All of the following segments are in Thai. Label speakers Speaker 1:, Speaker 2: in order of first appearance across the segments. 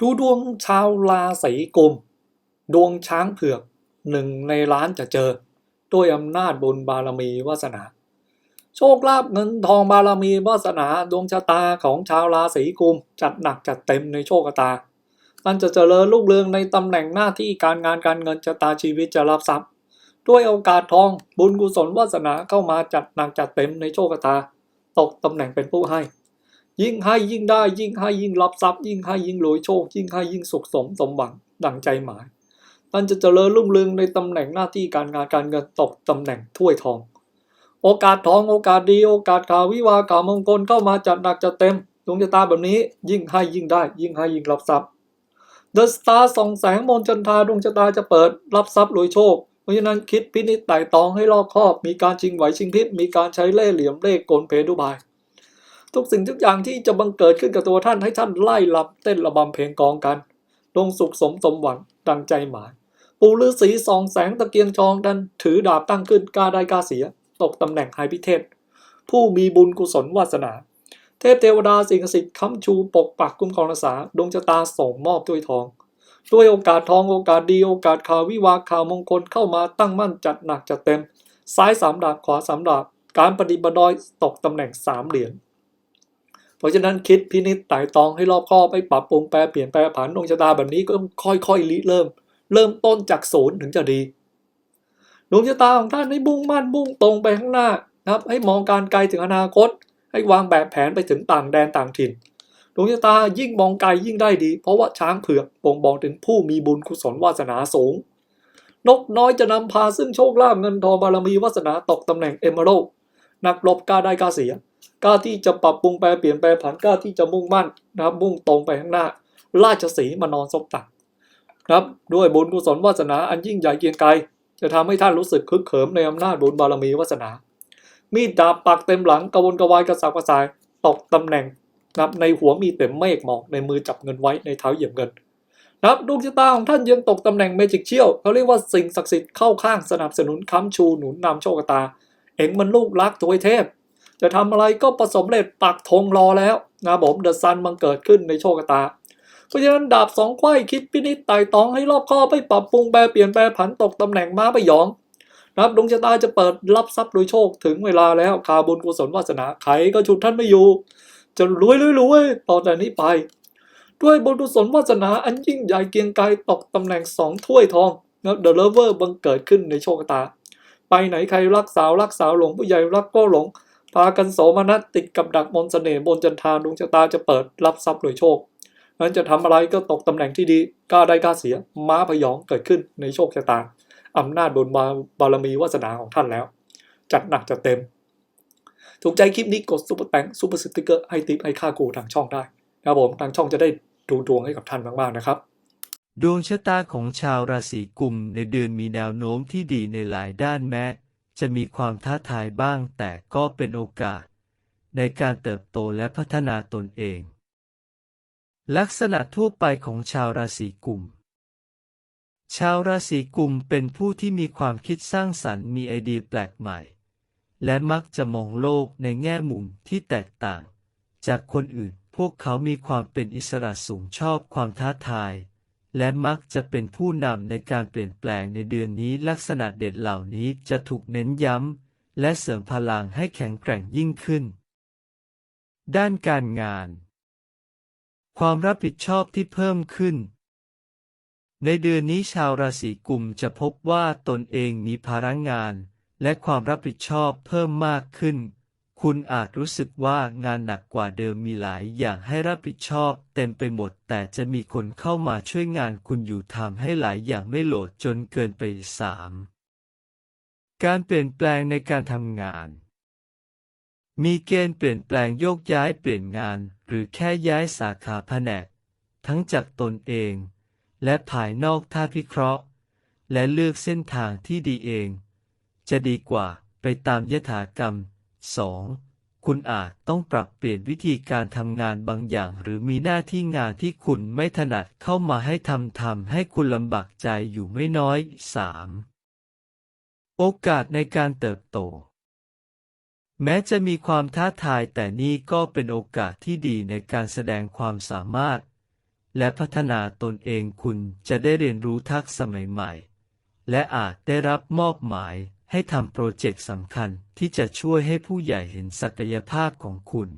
Speaker 1: ดูดวงชาวราศีกุม ดวงช้างเผือกหนึ่งในล้านจะเจอ ด้วยอำนาจบุญบารมีวาสนา โชคลาภเงินทองบารมีวาสนาดวงชะตาของชาวราศีกุม จัดหนักจัดเต็มในโชคตามันจะเจริญรุ่งเรืองในตำแหน่งหน้าที่การงานการเงินชะตาชีวิตจะรับทรัพย์ด้วยโอกาสทองบุญกุศลวาสนาเข้ามาจัดหนักจัดเต็มในโชคตา ตกตำแหน่งเป็นผู้ให้ ยิ่งให้ยิ่งได้ยิ่งให้ยิ่งรับทรัพย์ ยิ่งให้ยิ่งรวยโชค ยิ่งให้ยิ่งสุขสมสมหวังดังใจหมายมันจะเจริญรุ่งเรืองในตำแหน่งหน้าที่การงานการเงินตกตำแหน่งถ้วยทอง โอกาสทองโอกาสดีโอกาสข่าววิวาข่าวมงคลเข้ามาจัดหนักจัดเต็มดวงชะตาแบบนี้ยิ่งให้ยิ่งได้ ยิ่งให้ยิ่งรับทรัพย์ The Star ส่องแสงมนจันทาดวงชะตาจะเปิด รับทรัพย์รวยโชคเพราะฉะนั้นคิดพินิจไต่ตองให้รอบคอบ มีการชิงไหวชิงพริบมีการใช้เล่ห์เหลี่ยมเล่ห์กลเพดุบาย ทุกสิ่งทุกอย่างที่จะบังเกิดขึ้นกับตัวท่านให้ท่านไล่ลำเต้นระบำเพลงกองกัน ลงสุขสมสมหวังดังใจหมาย ปู่ฤาษีสองแสงตะเกียงทองดันถือดาบตั้งขึ้นกาได้กาเสีย ตกตำแหน่งไฮพิเทศ ผู้มีบุญกุศลวาสนา เทพเทวดาสิ่งศักดิ์สิทธิ์ค้ำชูปกปักคุ้มครองรักษาดวงชะตาส่งมอบด้วยทองด้วยโอกาสทองโอกาสดีโอกาสข่าววิวาข่าวมงคลเข้ามาตั้งมั่นจัดหนักจัดเต็ม ซ้ายสามดาบขวาสามดาบการปฏิบัติดอยตกตำแหน่งสามเหรียญ เพราะฉะนั้นคิดพินิจไต่ตองให้รอบคอบไปปรับปรุงแปรเปลี่ยนแปรผันดวงชะตาแบบนี้ก็ต้องค่อยๆริเริ่ม เริ่มต้นจากศูนย์ถึงจะดีดวงชะตาของท่านให้มุ่งมั่นมุ่งตรงไปข้างหน้านะครับ ให้มองการไกลถึงอนาคต ให้วางแบบแผนไปถึงต่างแดนต่างถิ่นดวงชะตายิ่งมองไกลยิ่งได้ดี เพราะว่าช้างเผือกบ่งบอกถึงผู้มีบุญกุศลวาสนาสูง นกน้อยจะนำพาซึ่งโชคลาภเงินทองบารมีวาสนาตกตำแหน่งเอเมอรัลนักรบกล้าได้กล้าเสีย กล้าที่จะปรับปรุงแปลเปลี่ยนแปลผันกล้าที่จะมุ่งมั่นนะครับ มุ่งตรงไปข้างหน้า ราชสีมานอนซบตักนะครับ ด้วยบุญกุศลวาสนาอันยิ่งใหญ่เกียงไกรจะทำให้ท่านรู้สึกคึกเขิมในอำนาจบุญบารมีวาสนา มีดดาบปักเต็มหลังกระวนกระวายกระสับกระส่ายตกตำแหน่งนะครับในหัวมีเต็มเมฆหมอกในมือจับเงินไว้ในเท้าเหยียบเงินนะครับดวงชะตาของท่านยังตกตำแหน่งเมจิกเชี่ยวเขาเรียกว่าสิ่งศักดิ์สิทธิ์เข้าข้างสนับสนุนค้ำชูหนุนนำโชคตา เอ็งมันลูกรักตัวเทพ จะทำอะไรก็ประสบเร็จปักธงรอแล้วนะผมเดอะซันมันเกิดขึ้นในโชคชะตา เพราะฉะนั้นดาบสองไขว้คิดพินิจไต่ตองให้รอบคอบไปปรับปรุงแปรเปลี่ยนแปรผันตกตำแหน่งม้าไปหยองนะครับดวงชะตาจะเปิดรับทรัพย์โดยโชคถึงเวลาแล้วข่าบุญกุศลวาสนาใครก็ฉุดท่านไม่อยู่ จะรวยรวยรวยต่อแต่นี้ไป ด้วยบุญกุศลวาสนาอันยิ่งใหญ่เกียงไกรตกตำแหน่งสองถ้วยทองนะครับเดอะเลเวอร์บังเกิดขึ้นในโชคชะตา ไปไหนใครรักสาวรักสาวหลงผู้ใหญ่รักก็หลง พากันโสมนัสติดกับดักมนต์เสน่ห์บนจันทาดวงชะตาจะเปิดรับทรัพย์โดยโชคนั้นจะทำอะไรก็ตกตำแหน่งที่ดีกล้าได้กล้าเสีย ม้าพยองเกิดขึ้นในโชคชะตาอำนาจบนบารมีวาสนาของท่านแล้ว จัดหนักจัดเต็ม ถูกใจคลิปนี้กดซุปเปอร์แตงซุปเปอร์สติกเกอร์ให้ติปให้ค่ากูทางช่องได้นะครับผมทางช่องจะได้ดูดวงให้กับท่านมากๆนะครับ
Speaker 2: ดวงชะตาของชาวราศีกุมในเดือนมีแนวโน้มที่ดีในหลายด้านแม้ จะมีความท้าทายบ้างแต่ก็เป็นโอกาส ในการเติบโตและพัฒนาตนเอง ลักษณะทั่วไปของชาวราศีกุม ชาวราศีกุมเป็นผู้ที่มีความคิดสร้างสรรค์มีไอเดียแปลกใหม่ และมักจะมองโลกในแง่มุมที่แตกต่าง จากคนอื่น พวกเขามีความเป็นอิสระสูงชอบความท้าทาย และมักจะเป็นผู้นำในการเปลี่ยนแปลงในเดือนนี้ลักษณะเด่นเหล่านี้จะถูกเน้นย้ำ และเสริมพลังให้แข็งแกร่งยิ่งขึ้น ด้านการงาน ความรับผิดชอบที่เพิ่มขึ้น ในเดือนนี้ชาวราศีกุมจะพบว่าตนเองมีภาระงาน และความรับผิดชอบเพิ่มมากขึ้น คุณอาจรู้สึกว่างานหนักกว่าเดิมมีหลายอย่างให้รับผิดชอบ เต็มไปหมด แต่จะมีคนเข้ามาช่วยงานคุณอยู่ทำให้หลายอย่างไม่โหลดจนเกินไปสามการเปลี่ยนแปลงในการทำงาน มีเกณฑ์เปลี่ยนแปลงโยกย้ายเปลี่ยนงาน หรือแค่ย้ายสาขาแผนก ทั้งจากตนเอง และภายนอกถ้าพิเคราะห์ และเลือกเส้นทางที่ดีเอง จะดีกว่าไปตามยถากรรม 2. คุณอาจต้องปรับเปลี่ยนวิธีการทำงานบางอย่าง หรือมีหน้าที่งานที่คุณไม่ถนัดเข้ามาให้ทำทำให้คุณลำบากใจอยู่ไม่น้อย 3. โอกาสในการเติบโต แม้จะมีความท้าทายแต่นี่ก็เป็นโอกาสที่ดีในการแสดงความสามารถ และพัฒนาตนเองคุณจะได้เรียนรู้ทักษะใหม่ๆและอาจได้รับมอบหมาย ให้ทำโปรเจกต์สำคัญที่จะช่วยให้ผู้ใหญ่เห็นศักยภาพของคุณ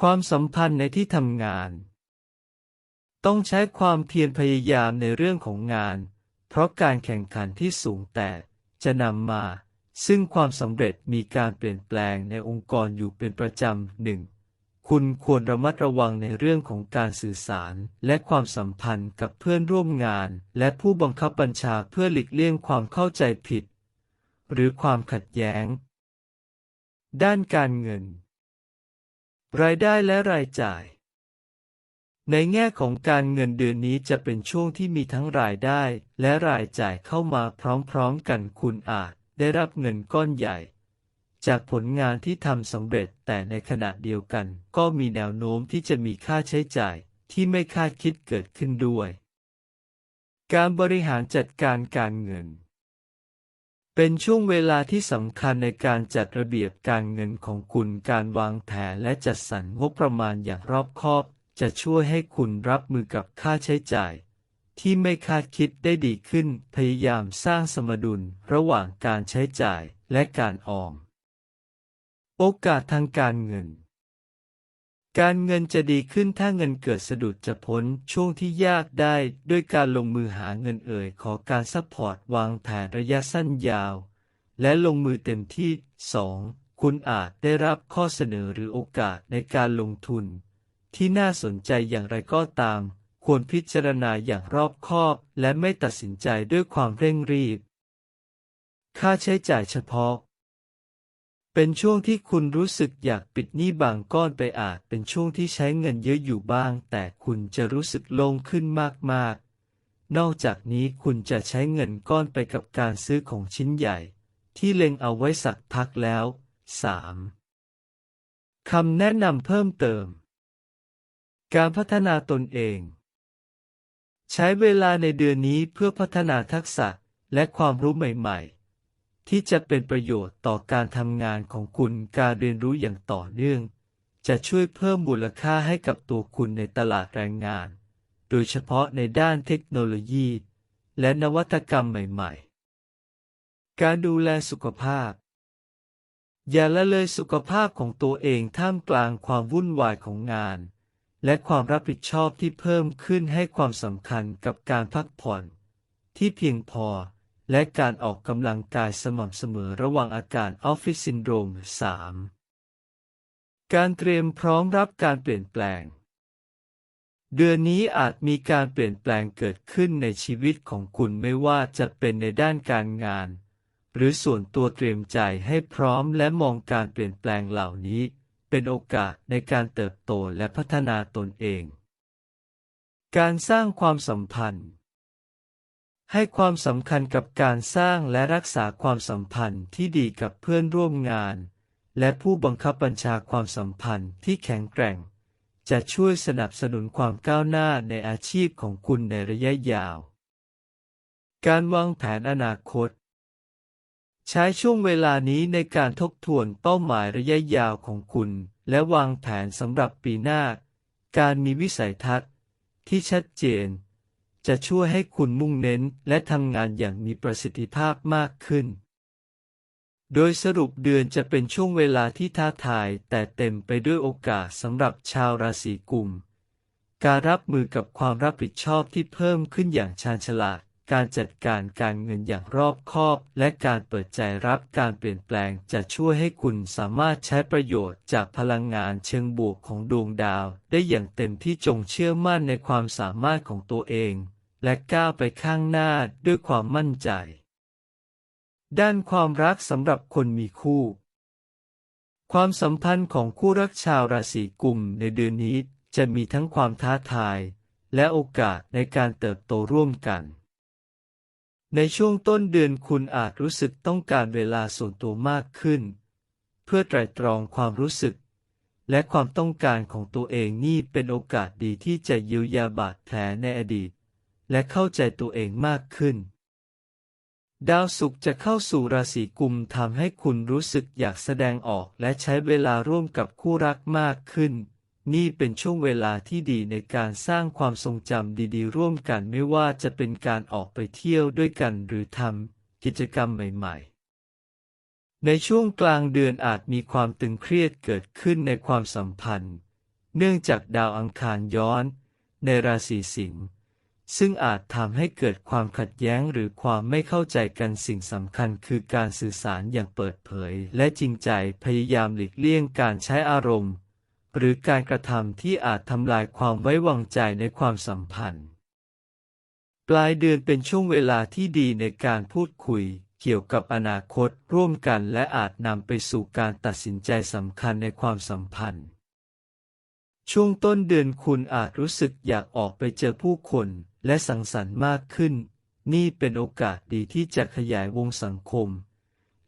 Speaker 2: ความสัมพันธ์ในที่ทำงาน ต้องใช้ความเพียรพยายามในเรื่องของงาน เพราะการแข่งขันที่สูงแต่จะนำมา ซึ่งความสำเร็จมีการเปลี่ยนแปลงในองค์กรอยู่เป็นประจำหนึ่งคุณควรระมัดระวังในเรื่องของการสื่อสารและความสัมพันธ์กับเพื่อนร่วมงาน และผู้บังคับบัญชาเพื่อหลีกเลี่ยงความเข้าใจผิด หรือความขัดแย้ง ด้านการเงิน รายได้และรายจ่าย ในแง่ของการเงินเดือนนี้จะเป็นช่วงที่มีทั้งรายได้และรายจ่ายเข้ามาพร้อมๆกันคุณอาจได้รับเงินก้อนใหญ่ จากผลงานที่ทำสำเร็จแต่ในขณะเดียวกัน ก็มีแนวโน้มที่จะมีค่าใช้จ่ายที่ไม่คาดคิดเกิดขึ้นด้วย การบริหารจัดการการเงิน เป็นช่วงเวลาที่สำคัญในการจัดระเบียบการเงินของคุณ การวางแผนและจัดสรรงบประมาณอย่างรอบคอบ จะช่วยให้คุณรับมือกับค่าใช้จ่าย ที่ไม่คาดคิดได้ดีขึ้น พยายามสร้างสมดุลระหว่างการใช้จ่ายและการออม โอกาสทางการเงิน การเงินจะดีขึ้นถ้าเงินเกิดสะดุดจะพ้นช่วงที่ยากได้ด้วยการลงมือหาเงินเอ่ยขอการซัพพอร์ตวางแผนระยะสั้นยาว และลงมือเต็มที่ 2. คุณอาจได้รับข้อเสนอหรือโอกาสในการลงทุน ที่น่าสนใจอย่างไรก็ตาม ควรพิจารณาอย่างรอบคอบ และไม่ตัดสินใจด้วยความเร่งรีบ ค่าใช้จ่ายเฉพาะ เป็นช่วงที่คุณรู้สึกอยากปิดหนี้บางก้อนไปอาจเป็นช่วงที่ใช้เงินเยอะอยู่บ้าง แต่คุณจะรู้สึกโล่งขึ้นมากๆ นอกจากนี้คุณจะใช้เงินก้อนไปกับการซื้อของชิ้นใหญ่ ที่เล็งเอาไว้สักพักแล้ว 3. คำแนะนำเพิ่มเติม การพัฒนาตนเอง ใช้เวลาในเดือนนี้เพื่อพัฒนาทักษะและความรู้ใหม่ๆ ที่จะเป็นประโยชน์ต่อการทำงานของคุณการเรียนรู้อย่างต่อเนื่อง จะช่วยเพิ่มมูลค่าให้กับตัวคุณในตลาดแรงงาน โดยเฉพาะในด้านเทคโนโลยี และนวัตกรรมใหม่ๆ การดูแลสุขภาพ อย่าละเลยสุขภาพของตัวเองท่ามกลางความวุ่นวายของงาน และความรับผิดชอบที่เพิ่มขึ้นให้ความสำคัญกับการพักผ่อน ที่เพียงพอ และการออกกำลังกายสม่ำเสมอระหว่างอาการออฟฟิศซินโดรม 3. การเตรียมพร้อมรับการเปลี่ยนแปลง เดือนนี้อาจมีการเปลี่ยนแปลงเกิดขึ้นในชีวิตของคุณไม่ว่าจะเป็นในด้านการงาน หรือส่วนตัวเตรียมใจให้พร้อมและมองการเปลี่ยนแปลงเหล่านี้ เป็นโอกาสในการเติบโตและพัฒนาตนเอง การสร้างความสัมพันธ์ ให้ความสำคัญกับการสร้างและรักษาความสัมพันธ์ที่ดีกับเพื่อนร่วมงาน และผู้บังคับบัญชาความสัมพันธ์ที่แข็งแกร่ง จะช่วยสนับสนุนความก้าวหน้าในอาชีพของคุณในระยะยาว การวางแผนอนาคต ใช้ช่วงเวลานี้ในการทบทวนเป้าหมายระยะยาวของคุณ และวางแผนสำหรับปีหน้า การมีวิสัยทัศน์ ที่ชัดเจน จะช่วยให้คุณมุ่งเน้นและทำงานอย่างมีประสิทธิภาพมากขึ้น โดยสรุปเดือนจะเป็นช่วงเวลาที่ท้าทายแต่เต็มไปด้วยโอกาสสำหรับชาวราศีกุม การรับมือกับความรับผิดชอบที่เพิ่มขึ้นอย่างชาญฉลาด การจัดการการเงินอย่างรอบคอบ และการเปิดใจรับการเปลี่ยนแปลงจะช่วยให้คุณสามารถใช้ประโยชน์จากพลังงานเชิงบวกของดวงดาว ได้อย่างเต็มที่จงเชื่อมั่นในความสามารถของตัวเอง และก้าวไปข้างหน้าด้วยความมั่นใจ ด้านความรักสำหรับคนมีคู่ ความสัมพันธ์ของคู่รักชาวราศีกุมในเดือนนี้จะมีทั้งความท้าทาย และโอกาสในการเติบโตร่วมกัน ในช่วงต้นเดือนคุณอาจรู้สึกต้องการเวลาส่วนตัวมากขึ้น เพื่อไตร่ตรองความรู้สึก และความต้องการของตัวเองนี่เป็นโอกาสดีที่จะเยียวยาบาดแผลในอดีต และเข้าใจตัวเองมากขึ้น ดาวศุกร์จะเข้าสู่ราศีกุมทำให้คุณรู้สึกอยากแสดงออกและใช้เวลาร่วมกับคู่รักมากขึ้น นี่เป็นช่วงเวลาที่ดีในการสร้างความทรงจำดีๆ ร่วมกันไม่ว่าจะเป็นการออกไปเที่ยวด้วยกันหรือทำกิจกรรมใหม่ ๆในช่วงกลางเดือนอาจมีความตึงเครียดเกิดขึ้นในความสัมพันธ์ เนื่องจากดาวอังคารย้อน ในราศีสิงห์ ซึ่งอาจทำให้เกิดความขัดแย้งหรือความไม่เข้าใจกันสิ่งสำคัญคือการสื่อสารอย่างเปิดเผย และจริงใจพยายามหลีกเลี่ยงการใช้อารมณ์ หรือการกระทำที่อาจทำลายความไว้วางใจในความสัมพันธ์ ปลายเดือนเป็นช่วงเวลาที่ดีในการพูดคุย เกี่ยวกับอนาคตร่วมกันและอาจนำไปสู่การตัดสินใจสำคัญในความสัมพันธ์ ช่วงต้นเดือนคุณอาจรู้สึกอยากออกไปเจอผู้คน และสังสรรค์มากขึ้น นี่เป็นโอกาสดีที่จะขยายวงสังคม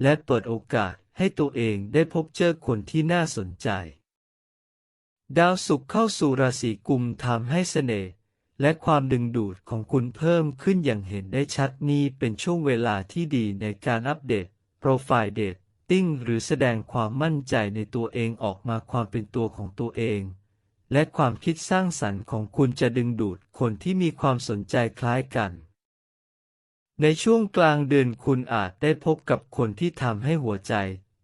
Speaker 2: และเปิดโอกาสให้ตัวเองได้พบเจอคนที่น่าสนใจ ดาวศุกร์เข้าสู่ราศีกุมทำให้เสน่ห์และความดึงดูดของคุณเพิ่มขึ้นอย่างเห็นได้ชัดนี่เป็นช่วงเวลาที่ดีในการอัปเดต โปรไฟล์เดตติ้งหรือแสดงความมั่นใจในตัวเองออกมาความเป็นตัวของตัวเอง และความคิดสร้างสรรค์ของคุณจะดึงดูดคนที่มีความสนใจคล้ายกัน ในช่วงกลางเดือนคุณอาจได้พบกับคนที่ทำให้หัวใจ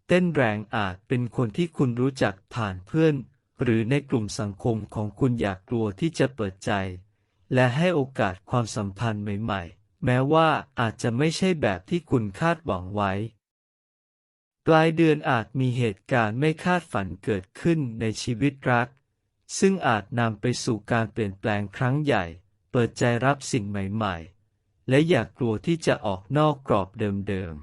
Speaker 2: เต้นแรงอาจเป็นคนที่คุณรู้จักผ่านเพื่อน หรือในกลุ่มสังคมของคุณอยากกลัวที่จะเปิดใจ และให้โอกาสความสัมพันธ์ใหม่ ๆ แม้ว่าอาจจะไม่ใช่แบบที่คุณคาดหวังไว้ปลายเดือนอาจมีเหตุการณ์ไม่คาดฝันเกิดขึ้นในชีวิตรัก ซึ่งอาจนำไปสู่การเปลี่ยนแปลงครั้งใหญ่ เปิดใจรับสิ่งใหม่ๆ และอย่ากกลัวที่จะออกนอกกรอบเดิม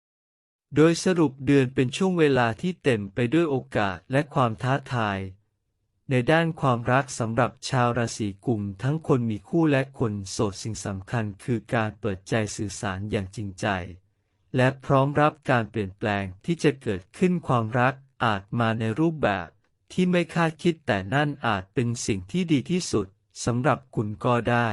Speaker 2: ๆ โดยสรุปเดือนเป็นช่วงเวลาที่เต็มไปด้วยโอกาสและความท้าทาย ในด้านความรักสำหรับชาวราศีกุมทั้งคนมีคู่และคนโสดสิ่งสำคัญคือการเปิดใจสื่อสารอย่างจริงใจ และพร้อมรับการเปลี่ยนแปลงที่จะเกิดขึ้นความรักอาจมาในรูปแบบ ที่ไม่คาดคิดแต่นั่นอาจเป็นสิ่งที่ดีที่สุดสำหรับคุณก็ได้